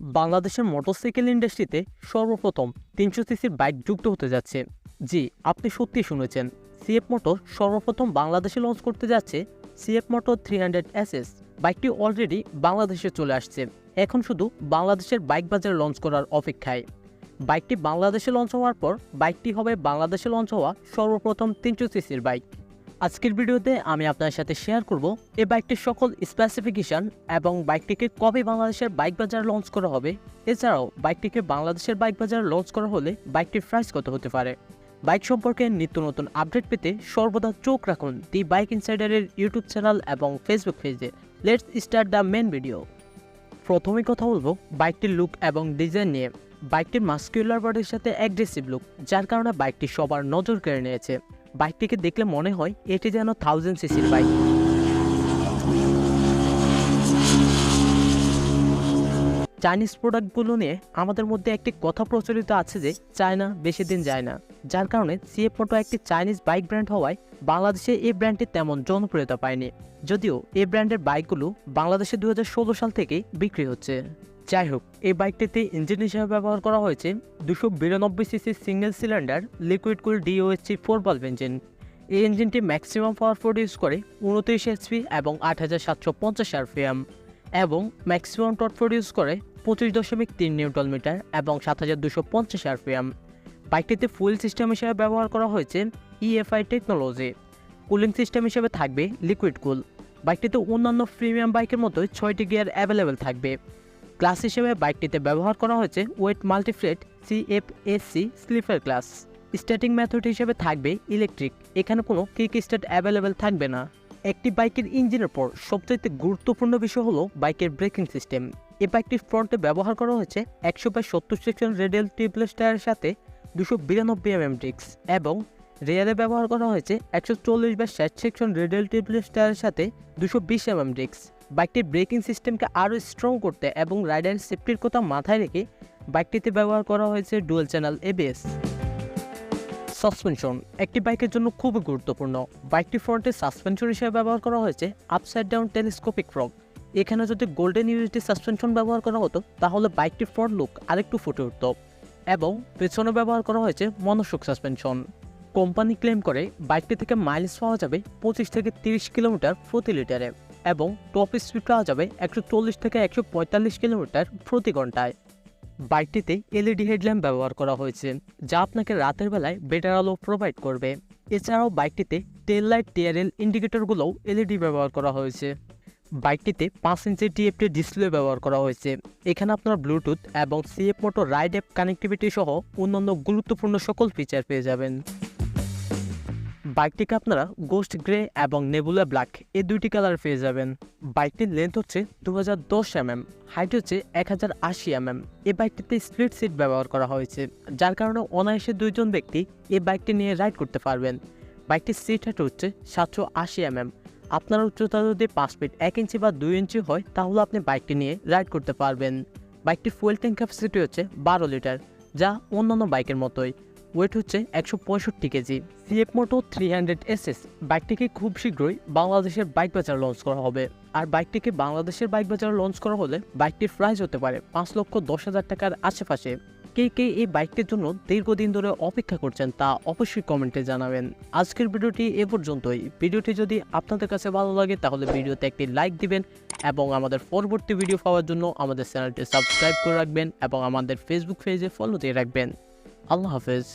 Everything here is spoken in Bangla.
বাংলাদেশের মোটরসাইকেল ইন্ডাস্ট্রিতে সর্বপ্রথম তিনশো সিসির বাইক যুক্ত হতে যাচ্ছে। জি, আপনি সত্যি শুনেছেন। সিএফ মোটর সর্বপ্রথম বাংলাদেশে লঞ্চ করতে যাচ্ছে CF motor three hundred SS বাইকটি অলরেডি বাংলাদেশে চলে আসছে। এখন শুধু বাংলাদেশের বাইক বাজারে লঞ্চ করার অপেক্ষায়। বাইকটি বাংলাদেশে লঞ্চ হওয়ার পর বাইকটি হবে বাংলাদেশে লঞ্চ হওয়া সর্বপ্রথম তিনশো সিসির বাইক। আজকের ভিডিওতে আমি আপনার সাথে শেয়ার করব এই বাইকটির সকল স্পেসিফিকেশন এবং বাইকটিকে কবে বাংলাদেশের বাইক বাজার লঞ্চ করা হবে। এছাড়াও বাইকটিকে বাংলাদেশের বাইক বাজার লঞ্চ করা হলে বাইকটির প্রাইস কত হতে পারে। বাইক সম্পর্কে নিত্য নতুন আপডেট পেতে সর্বদা চোখ রাখুন দি বাইক ইনসাইডারের ইউটিউব চ্যানেল এবং ফেসবুক পেজে let's start the main video প্রথমে কথা বলব বাইকটির লুক এবং ডিজাইন নিয়ে। বাইকটির মাস্কুলার বডির সাথে অ্যাগ্রেসিভ লুক যার কারণে বাইকটি সবার নজর কেড়ে নিয়েছে। বাইকটিকে দেখলে মনে হয় এটি যেন থাউজেন্ড সিসির বাইক। চাইনিজ প্রোডাক্টগুলো নিয়ে আমাদের মধ্যে একটি কথা প্রচলিত আছে যে চায়না বেশি দিন যায় না। যার কারণে সিএফ মোটো একটি চাইনিজ বাইক ব্র্যান্ড হওয়ায় বাংলাদেশে এই ব্র্যান্ডটি তেমন জনপ্রিয়তা পায়নি। যদিও এই ব্র্যান্ডের বাইকগুলো বাংলাদেশে দুই হাজার ষোলো সাল থেকেই বিক্রি হচ্ছে। যাই হোক এই বাইকটিতে ইঞ্জিন হিসেবে ব্যবহার করা হয়েছে দুশো বিরানব্বই CC single cylinder liquid cool DOHC four bulb engine এই ইঞ্জিনটি ম্যাক্সিমাম পাওয়ার প্রডিউস করে উনত্রিশ এইচপি এবং আট হাজার সাতশো পঞ্চাশ আরপিএম এবং ম্যাক্সিমাম টট প্রডিউস করে পঁচিশ দশমিক তিন নিউটন মিটার এবং সাত হাজার দুশো পঞ্চাশ আরপিএম বাইকটিতে ফুয়েল সিস্টেম হিসেবে ব্যবহার করা হয়েছে ইএফআই টেকনোলজি কুলিং সিস্টেম হিসেবে থাকবে লিকুইড কুল বাইকটিতে অন্যান্য প্রিমিয়াম বাইকের মতোই ছয়টি গিয়ার অ্যাভেলেবেল থাকবে। ক্লাস হিসেবে বাইকটিতে ব্যবহার করা হয়েছে wet multiplate CFSC slipper clutch. Starting method হিসেবে থাকবে ইলেকট্রিক এখানে কোনো কিক স্টার্ট অ্যাভেলেবেল থাকবে না। একটি বাইকের ইঞ্জিনের পর সবচাইতে গুরুত্বপূর্ণ বিষয় হলো বাইকের ব্রেকিং সিস্টেম এ বাইকটির ফ্রন্টে ব্যবহার করা হয়েছে একশো বাই সত্তর সেকশন রেডিয়াল টিউবলেস টায়ারের সাথে দুশো বিরানব্বই এম এম ডিক্স এবং রেয়ারে ব্যবহার করা হয়েছে একশো চল্লিশ বা ষাট সেকশন রেডিয়াল টিউবলেস টায়ারের সাথে দুশো বিশ এম এম ডিক্স বাইকটির ব্রেকিং সিস্টেমকে আরও স্ট্রং করতে এবং রাইডারের সেফটির কথা মাথায় রেখে বাইকটিতে ব্যবহার করা হয়েছে ডুয়েল চ্যানেল এবিএস সাসপেনশন একটি বাইকের জন্য খুবই গুরুত্বপূর্ণ। বাইকটি ফ্রন্টে সাসপেনশন হিসেবে ব্যবহার করা হয়েছে আপসাইড ডাউন টেলিস্কোপিক ফ্রগ এখানে যদি গোল্ডেন ইউনিটি সাসপেনশন ব্যবহার করা হতো, তাহলে বাইকটির ফ্রন্ট লুক আরেকটু ফুটে উঠত এবং পেছনে ব্যবহার করা হয়েছে মনোসুক সাসপেনশন কোম্পানি ক্লেম করে বাইকটি থেকে মাইলেজ পাওয়া যাবে পঁচিশ থেকে তিরিশ কিলোমিটার প্রতি লিটারে এবং টপ স্পিড পাওয়া যাবে একশো চল্লিশ থেকে একশো পঁয়তাল্লিশ কিলোমিটার প্রতি ঘন্টায়। বাইকটিতে এলইডি হেডল্যাম্প ব্যবহার করা হয়েছে, যা আপনাকে রাতের বেলায় বেটার আলো প্রোভাইড করবে। এছাড়াও বাইকটিতে টেল লাইট টিআরএল ইন্ডিকেটরগুলোও এলইডি ব্যবহার করা হয়েছে। বাইকটিতে পাঁচ ইঞ্চি টিএফটি ডিসপ্লে ব্যবহার করা হয়েছে। এখানে আপনার ব্লুটুথ এবং CF motor ride app connectivity সহ অন্যান্য গুরুত্বপূর্ণ সকল ফিচার পেয়ে যাবেন। বাইকটিকে আপনারা গোস্ট গ্রে এবং নেবুলা ব্ল্যাক এই দুইটি কালার পেয়ে যাবেন। বাইকটির লেন্থ হচ্ছে দু হাজার দশ এমএম হাইট হচ্ছে এক হাজার আশি এমএম এই বাইকটিতে স্প্লিট সিট ব্যবহার করা হয়েছে, যার কারণে অনায়াসে দুইজন ব্যক্তি এই বাইকটি নিয়ে রাইড করতে পারবেন। বাইকটির সিট হাইট হচ্ছে সাতশো আশি এমএম আপনার উচ্চতা যদি পাঁচ ফিট এক ইঞ্চি বা দুই ইঞ্চি হয়, তাহলে আপনি বাইকটি নিয়ে রাইড করতে পারবেন। বাইকটির ফুয়েল ট্যাঙ্ক ক্যাপাসিটি হচ্ছে বারো লিটার যা অন্যান্য বাইকের মতোই। ওয়েট হচ্ছে একশো পঁয়ষট্টি KG. CF moto three hundred SS বাইকটিকে খুব শীঘ্রই বাংলাদেশের বাইক বাজার লঞ্চ করা হবে। আর বাইকটিকে বাংলাদেশের বাইক বাজার লঞ্চ করা হলে বাইকটির প্রাইস হতে পারে পাঁচ লক্ষ দশ হাজার টাকার আশেপাশে। কে কে এই বাইকটির জন্য দীর্ঘদিন ধরে অপেক্ষা করছেন তা অবশ্যই কমেন্টে জানাবেন। আজকের ভিডিওটি এ পর্যন্তই। ভিডিওটি যদি আপনাদের কাছে ভালো লাগে তাহলে ভিডিওতে একটি লাইক দিবেন এবং আমাদের পরবর্তী ভিডিও পাওয়ার জন্য আমাদের চ্যানেলটি সাবস্ক্রাইব করে রাখবেন এবং আমাদের ফেসবুক পেজে ফলো দিয়ে রাখবেন। আল্লাহ হাফেজ।